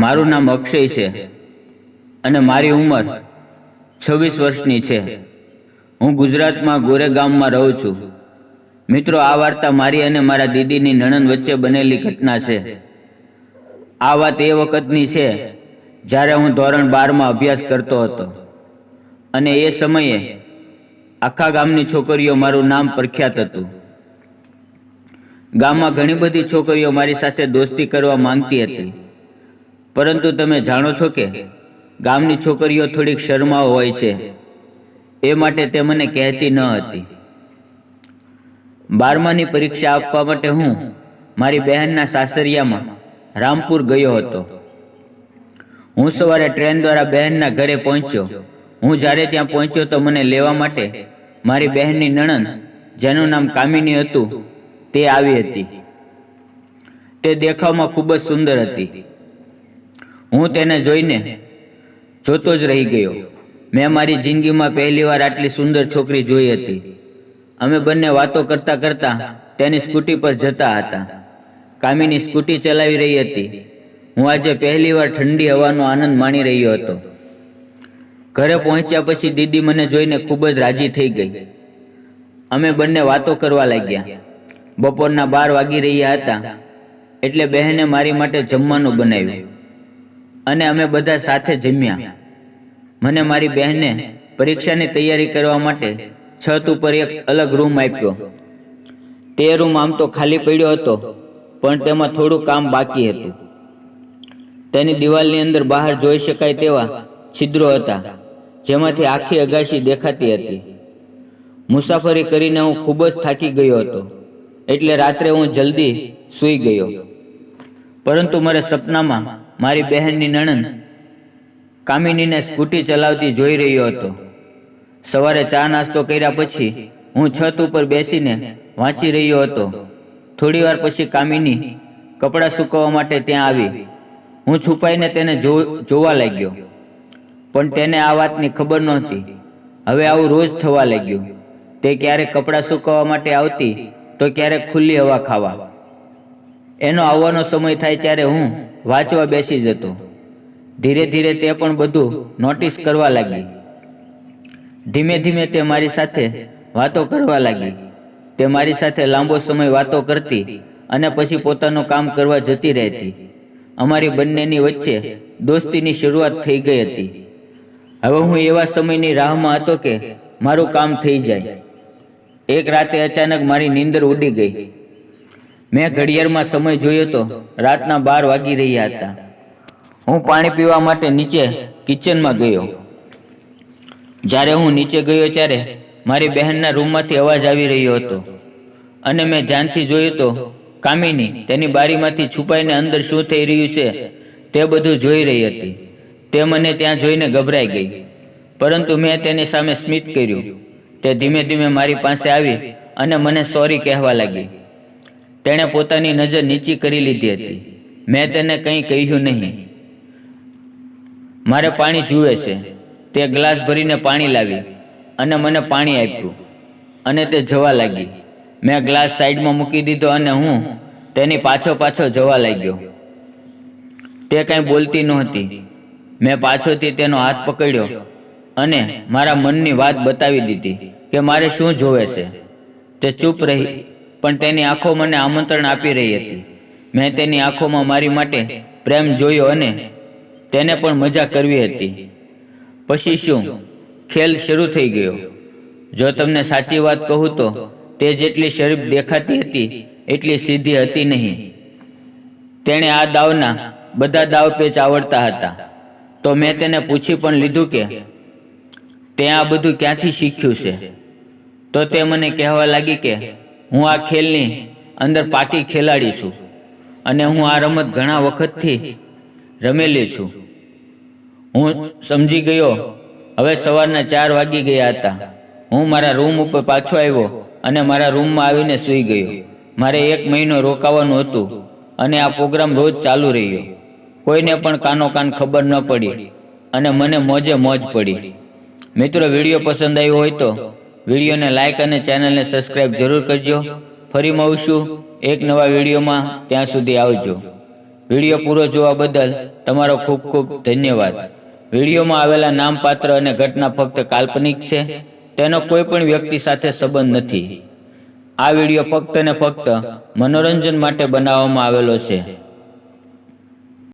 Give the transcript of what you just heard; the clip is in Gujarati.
મારું નામ અક્ષય છે અને મારી ઉંમર છવ્વીસ વર્ષની છે. હું ગુજરાતમાં ગોરેગામમાં રહું છું. મિત્રો, આ વાર્તા મારી અને મારા દીદીની નણંદ વચ્ચે બનેલી ઘટના છે. આ વાત એ વખતની છે જ્યારે હું ધોરણ બારમાં અભ્યાસ કરતો હતો. અને એ સમયે આખા ગામની છોકરીઓ મારું નામ પ્રખ્યાત હતું. ગામમાં ઘણી બધી છોકરીઓ મારી સાથે દોસ્તી કરવા માંગતી હતી. પરંતુ તમે જાણો છો કે ગામની છોકરીઓ થોડીક શરમાઓ હોય છે. એ માટે તે મને કહેતી ન હતી. બારમાની પરીક્ષા આપવા માટે હું મારી બહેનના સાસરિયામાં રામપુર ગયો હતો. હું સવારે ટ્રેન દ્વારા બહેનના ઘરે પહોંચ્યો. હું જ્યારે ત્યાં પહોંચ્યો તો મને લેવા માટે મારી બહેનની નણંદ, જેનું નામ કામિની હતું, તે આવી હતી. તે દેખાવમાં ખૂબ જ સુંદર હતી. હું તેને જોઈને જોતો જ રહી ગયો. મેં મારી જિંદગીમાં પહેલીવાર આટલી સુંદર છોકરી જોઈ હતી. અમે બંને વાતો કરતા કરતા તેની સ્કૂટી પર જતા હતા. કામીની સ્કૂટી ચલાવી રહી હતી. હું આજે પહેલીવાર ઠંડી હવાનો આનંદ માણી રહ્યો હતો. ઘરે પહોંચ્યા પછી દીદી મને જોઈને ખૂબ જ રાજી થઈ ગઈ. અમે બંને વાતો કરવા લાગ્યા. બપોરના બાર વાગી રહ્યા હતા. એટલે બહેને મારી માટે જમવાનું બનાવ્યું. અને અમે બધા સાથે જમ્યા. મને મારી બહેને પરીક્ષાની તૈયારી કરવા માટે છત ઉપર એક અલગ રૂમ આપ્યો. તે રૂમ આમ તો ખાલી પડ્યો હતો, પણ તેમાં થોડું કામ બાકી હતું. તેની દિવાલની અંદર બહાર જોઈ શકાય તેવા છિદ્રો હતા, જેમાંથી આખી અગાશી દેખાતી હતી. મુસાફરી કરીને હું ખૂબ જ થાકી ગયો હતો, એટલે રાત્રે હું જલ્દી સૂઈ ગયો. પરંતુ મારા સપનામાં મારી બહેનની નણંદ કામિનીને સ્કૂટી ચલાવતી જોઈ રહ્યો હતો. સવારે ચા નાસ્તો કર્યા પછી હું છત ઉપર બેસીને વાંચી રહ્યો હતો. થોડીવાર પછી કામિની કપડાં સૂકવવા માટે ત્યાં આવી. હું છુપાઈને તેને જોવા લાગ્યો. પણ તેને આ વાતની ખબર નહોતી. હવે આવું રોજ થવા લાગ્યું. તે ક્યારેક કપડાં સૂકવવા માટે આવતી તો ક્યારેક ખુલ્લી હવા ખાવા. એનો આવવાનો સમય થાય ત્યારે હું વાંચવા બેસી જતો. ધીરે ધીરે તે પણ બધું નોટિસ કરવા લાગી. ધીમે ધીમે તે મારી સાથે વાતો કરવા લાગી. તે મારી સાથે લાંબો સમય વાતો કરતી અને પછી પોતાનું કામ કરવા જતી રહેતી. અમારી બંનેની વચ્ચે દોસ્તીની શરૂઆત થઈ ગઈ હતી. હવે હું એવા સમયની રાહમાં હતો કે મારું કામ થઈ જાય. એક રાતે અચાનક મારી નીંદર ઉડી ગઈ. મેં ઘડિયાળમાં સમય જોયો તો રાતના બાર વાગી રહ્યા હતા. હું પાણી પીવા માટે નીચે કિચનમાં ગયો. જ્યારે હું નીચે ગયો ત્યારે મારી બહેનના રૂમમાંથી અવાજ આવી રહ્યો હતો અને મેં ધ્યાનથી જોયું તો કામિની તેની બારીમાંથી છુપાઈને અંદર શું થઈ રહ્યું છે તે બધું જોઈ રહી હતી. તે મને ત્યાં જોઈને ગભરાઈ ગઈ. પરંતુ મેં તેની સામે સ્મિત કર્યું. તે ધીમે ધીમે મારી પાસે આવી અને મને સોરી કહેવા લાગી. તેણે પોતાની નજર નીચી કરી લીધી હતી. મેં તેને કંઈ કહ્યું નહીં. મારે પાણી જુએ છે. તે ગ્લાસ ભરીને પાણી લાવી અને મને પાણી આપ્યું અને તે જવા લાગી. મેં ગ્લાસ સાઈડમાં મૂકી દીધો અને હું તેની પાછો પાછો જવા લાગ્યો. તે કાંઈ બોલતી નહોતી. મેં પાછોથી તેનો હાથ પકડ્યો અને મારા મનની વાત બતાવી દીધી કે મારે શું જોવે છે. તે ચૂપ રહી પણ તેની આંખો મને આમંત્રણ આપી રહી હતી. મેં તેની આંખોમાં મારી માટે પ્રેમ જોયો અને તેને પણ મજા કરવી હતી. પછી શું? ખેલ શરૂ થઈ ગયો. જો તમને સાચી વાત કહું તો તે જેટલી શરીફ દેખાતી હતી, એટલી સીધી હતી નહીં. તેણે આ દાવના બધા દાવ પેચ આવડતા હતા. તો મેં તેને પૂછી પણ લીધું કે, તે આ બધું ક્યાંથી શીખ્યું છે? તો તે મને કહેવા લાગી કે હું આ ખેલની અંદર પાકી ખેલાડી છું અને હું આ રમત ઘણા વખતથી રમેલી છું. હું સમજી ગયો, હવે સવારના ચાર વાગી ગયા હતા. હું મારા રૂમ ઉપર પાછો આવ્યો અને મારા રૂમમાં આવીને સૂઈ ગયો. મારે એક મહિનો રોકાવાનું હતું અને આ પ્રોગ્રામ રોજ ચાલુ રહ્યો. કોઈને પણ કાનો કાન ખબર ન પડી અને મને મોજે મોજ પડી. મિત્રો, વીડિયો પસંદ આવ્યો હોય તો વિડીયોને લાઇક અને ચેનલને સબસ્ક્રાઇબ જરૂર કરજો. ફરી મળશું એક નવા વિડીયોમાં. ત્યાં સુધી આવજો. વીડિયો પૂરો જોવા બદલ તમારો ખૂબ ખૂબ ધન્યવાદ. વિડીયોમાં આવેલા નામપાત્ર અને ઘટના ફક્ત કાલ્પનિક છે. તેનો કોઈ પણ વ્યક્તિ સાથે સંબંધ નથી. આ વીડિયો ફક્ત ને ફક્ત મનોરંજન માટે બનાવવામાં આવેલો છે.